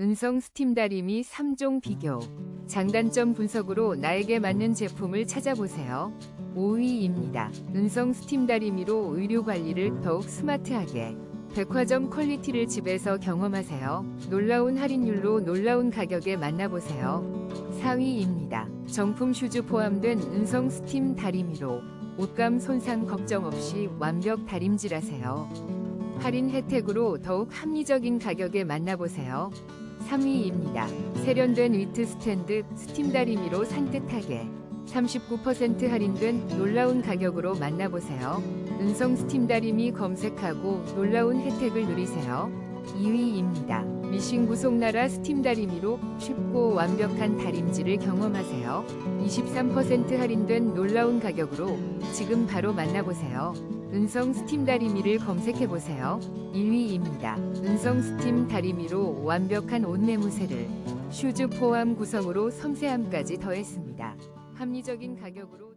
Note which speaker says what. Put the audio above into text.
Speaker 1: 은성 스팀 다리미 3종 비교. 장단점 분석으로 나에게 맞는 제품을 찾아보세요. 5위입니다. 은성 스팀 다리미로 의료 관리를 더욱 스마트하게. 백화점 퀄리티를 집에서 경험하세요. 놀라운 할인율로 놀라운 가격에 만나보세요. 4위입니다. 정품 슈즈 포함된 은성 스팀 다리미로 옷감 손상 걱정 없이 완벽 다림질하세요. 할인 혜택으로 더욱 합리적인 가격에 만나보세요. 3위입니다. 세련된 위트 스탠드 스팀 다리미로 산뜻하게 39% 할인된 놀라운 가격으로 만나보세요. 은성 스팀 다리미 검색하고 놀라운 혜택을 누리세요. 2위입니다. 미싱 구속나라 스팀 다리미로 쉽고 완벽한 다림질을 경험하세요. 23% 할인된 놀라운 가격으로 지금 바로 만나보세요. 은성 스팀 다리미를 검색해보세요. 1위입니다. 은성 스팀 다리미로 완벽한 옷매무새를 슈즈 포함 구성으로 섬세함까지 더했습니다. 합리적인 가격으로